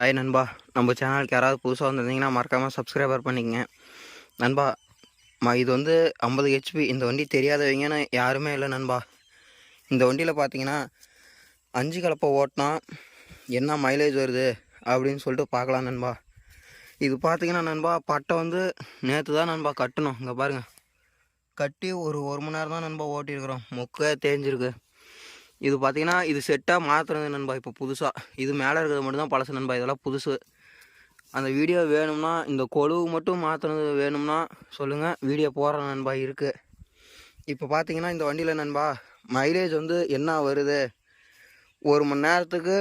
Hi நண்பா. நம்ம சேனலுக்கு யாராவது புதுசாக வந்திருந்தீங்கன்னா மறக்காமல் சப்ஸ்கிரைபர் பண்ணிக்கங்க. நண்பா ம இது வந்து ஐம்பது ஹெச்பி இந்த வண்டி தெரியாதவங்கன்னு யாருமே இல்லை நண்பா. இந்த வண்டியில் பார்த்தீங்கன்னா அஞ்சு கலப்பை ஓட்டினா என்ன மைலேஜ் வருது அப்படின்னு சொல்லிட்டு பார்க்கலாம் நண்பா. இது பார்த்தீங்கன்னா நண்பா பட்டை வந்து நேற்று தான் நண்பா கட்டணும் இங்கே பாருங்கள் கட்டி ஒரு ஒரு மணி நேரம் தான் நண்பா ஓட்டியிருக்கிறோம். மொக்க தேஞ்சிருக்கு. இது பார்த்தீங்கன்னா இது செட்டாக மாற்றுறது நண்பா இப்போ புதுசாக இது மேலே இருக்கிறது மட்டும்தான் பழசு நண்பா இதெல்லாம் புதுசு. அந்த வீடியோ வேணும்னா இந்த கொழுவு மட்டும் மாற்றுறது வேணும்னா சொல்லுங்கள் வீடியோ போடுற நண்பா இருக்குது இப்போ பார்த்தீங்கன்னா இந்த வண்டியில் நண்பா மைலேஜ் வந்து என்ன வருது? ஒரு மணி நேரத்துக்கு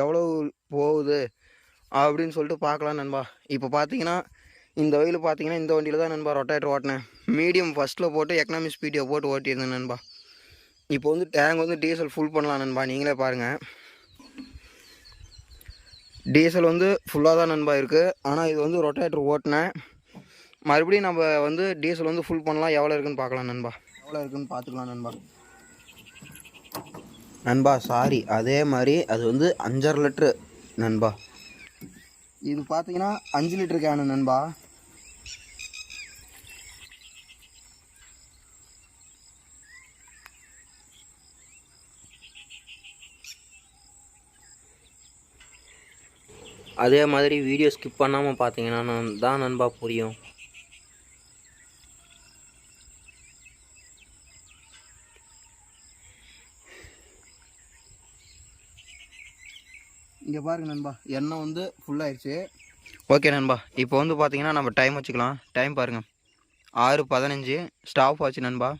எவ்வளோ போகுது? அப்படின்னு சொல்லிட்டு பார்க்கலாம் நண்பா. இப்போ பார்த்தீங்கன்னா இந்த வயலில் பார்த்தீங்கன்னா இந்த வண்டியில் தான் நண்பா ரொட்டேட்டர் ஓட்டினேன். மீடியம் ஃபஸ்ட்டில் போட்டு எக்கனாமிக் ஸ்பீடியை போட்டு ஓட்டியிருந்தேன் நண்பா. இப்போ வந்து டேங்க் வந்து டீசல் ஃபுல் பண்ணலாம் நண்பா. நீங்களே பாருங்கள் டீசல் வந்து ஃபுல்லாக தான் நண்பா இருக்குது ஆனால் இது வந்து ரொட்டேட்டர் ஓட்டினேன் மறுபடியும் நம்ம வந்து டீசல் வந்து ஃபுல் பண்ணலாம். எவ்வளோ இருக்குன்னு பார்க்கலாம் நண்பா. எவ்வளோ இருக்குன்னு பார்த்துக்கலாம் நண்பா. நண்பா சாரி அதே மாதிரி அது வந்து அஞ்சரை லிட்ரு நண்பா. இது பார்த்தீங்கன்னா அஞ்சு லிட்டர் கேனு நண்பா. அதே மாதிரி வீடியோ ஸ்கிப் பண்ணாமல் பார்த்தீங்கன்னா நான் தான் நண்பா புரியும். இங்கே பாருங்க நண்பா எண்ணெய் வந்து ஃபுல்லாகிடுச்சு ஓகே நண்பா இப்போ வந்து பார்த்தீங்கன்னா நம்ம டைம் வச்சுக்கலாம். டைம் பாருங்கள் ஆறு பதினஞ்சு ஸ்டாப் ஆச்சு நண்பா.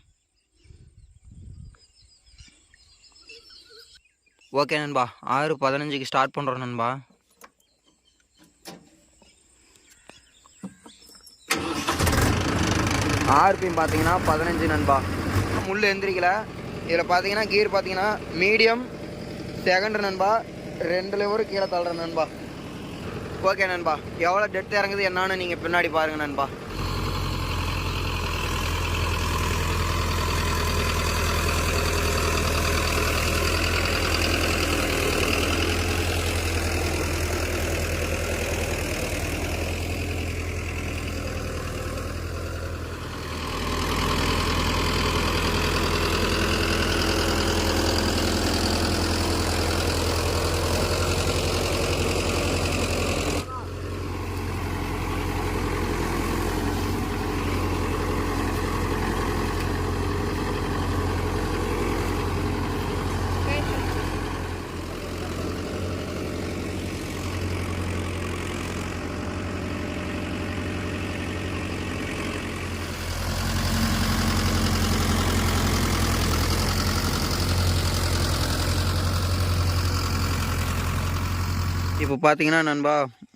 ஓகே நண்பா ஆறு பதினஞ்சுக்கு ஸ்டார்ட் பண்ணுறோம் நண்பா. ஆர்பிஎம் பார்த்தீங்கன்னா பதினஞ்சு நண்பா. முள் எந்திரிக்கல. இதில் பார்த்தீங்கன்னா கீர் பார்த்தீங்கன்னா மீடியம் செகண்ட் நண்பா ரெண்டு லெவரும் கீழே தள்ளுற நண்பா. ஓகே நண்பா. எவ்வளோ டெத் இறங்குது என்னான்னு நீங்கள் பின்னாடி பாருங்கள் நண்பா. இப்போ பார்த்தீங்கன்னா நண்பா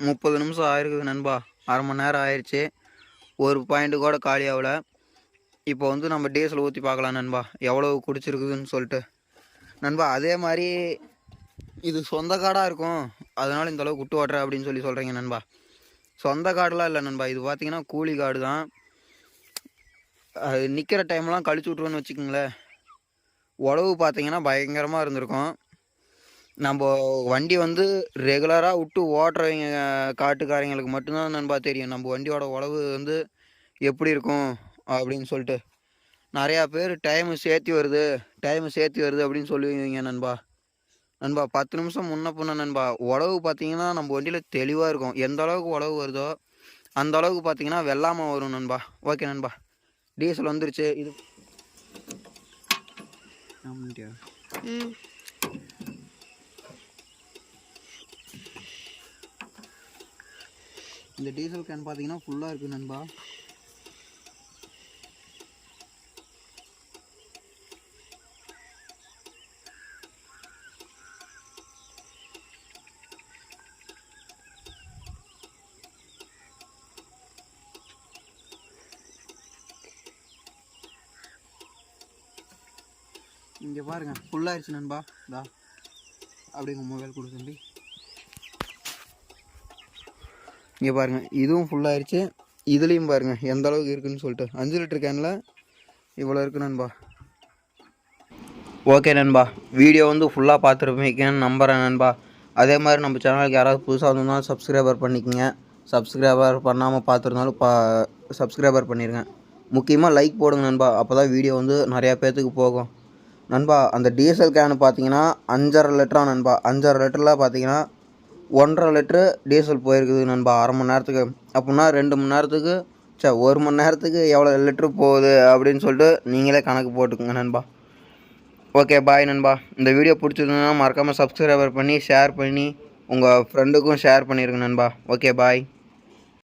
முப்பது நிமிஷம் ஆயிருக்குது நண்பா. அரை மணி நேரம் ஆயிடுச்சு ஒரு பாயிண்ட்டு கூட காலி ஆகல. இப்போ வந்து நம்ம டீசல் ஊற்றி பார்க்கலாம் நண்பா. எவ்வளோ குடிச்சிருக்குதுன்னு சொல்லிட்டு. நண்பா அதே மாதிரி இது சொந்த காடாக இருக்கும். அதனால் இந்த அளவுக்கு விட்டு ஓட்டுற அப்படின்னு சொல்லி சொல்கிறீங்க நண்பா. சொந்த காடெலாம் இல்லை நண்பா. இது பார்த்தீங்கன்னா கூலி காடு தான். அது நிற்கிற டைம்லாம் கழிச்சு விட்ருவோன்னு வச்சுக்கோங்களேன். உழவு பார்த்தீங்கன்னா பயங்கரமாக இருந்திருக்கும். நம்ம வண்டி வந்து ரெகுலராக விட்டு ஓட்டுறவங்க காட்டுக்காரங்களுக்கு மட்டும்தான் நண்பா தெரியும். நம்ம வண்டியோட உழவு வந்து எப்படி இருக்கும் அப்படின்னு சொல்லிட்டு. நிறையா பேர் டைமு சேர்த்தி வருது டைமு சேர்த்தி வருது அப்படின்னு சொல்லுவீங்க நண்பா. நண்பா பத்து நிமிஷம் முன்ன பின்ன நண்பா உழவு பார்த்தீங்கன்னா நம்ம வண்டியில் தெளிவாக இருக்கும். எந்த அளவுக்கு உழவு வருதோ அந்த அளவுக்கு பார்த்தீங்கன்னா வெள்ளாமல் வரும் நண்பா. ஓகே நண்பா. டீசல் வந்துருச்சு. இது ஆமாண்டியா ம் இந்த டீசல் கேன் பார்த்தீங்கன்னா ஃபுல்லாக இருக்குது நண்பா. இங்கே பாருங்க ஃபுல்லாகிடுச்சு நண்பா. தா அப்படிங்க மொபைல் கொடு தம்பி. இங்கே பாருங்கள் இதுவும் ஃபுல்லாகிடுச்சு இதுலேயும் பாருங்கள் எந்த அளவுக்கு இருக்குன்னு சொல்லிட்டு. அஞ்சு லிட்டர் கேனில் இவ்வளோ இருக்கு நண்பா. ஓகே நண்பா வீடியோ வந்து ஃபுல்லாக பார்த்துருப்பீங்கன்னு நம்புகிறேன் நண்பா. அதே மாதிரி நம்ம சேனலுக்கு யாராவது புதுசாக வந்திருந்தாலும் சப்ஸ்கிரைபர் பண்ணிக்கோங்க. சப்ஸ்கிரைபர் பண்ணாமல் பார்த்துருந்தாலும் பா சப்ஸ்கிரைபர் பண்ணிடுங்க முக்கியமாக லைக் போடுங்க நண்பா அப்போ தான் வீடியோ வந்து நிறையா பேர்த்துக்கு போகும். நண்பா அந்த டீசல் கேனு பார்த்தீங்கன்னா அஞ்சரை லிட்டரா நண்பா. அஞ்சரை லிட்டரில் பார்த்தீங்கன்னா ஒன்றரை லிட்ரு டீசல் போயிருக்குது நண்பா அரை மணி நேரத்துக்கு. அப்படின்னா ரெண்டு மணி நேரத்துக்கு சே ஒரு மணி நேரத்துக்கு எவ்வளோ லிட்ரு போகுது அப்படின்னு சொல்லிட்டு நீங்களே கணக்கு போட்டுக்கோங்க நண்பா. ஓகே பாய் நண்பா. இந்த வீடியோ பிடிச்சிருந்ததுன்னா மறக்காமல் சப்ஸ்கிரைபர் பண்ணி ஷேர் பண்ணி உங்கள் ஃப்ரெண்டுக்கும் ஷேர் பண்ணிடுங்க நண்பா. Okay bye.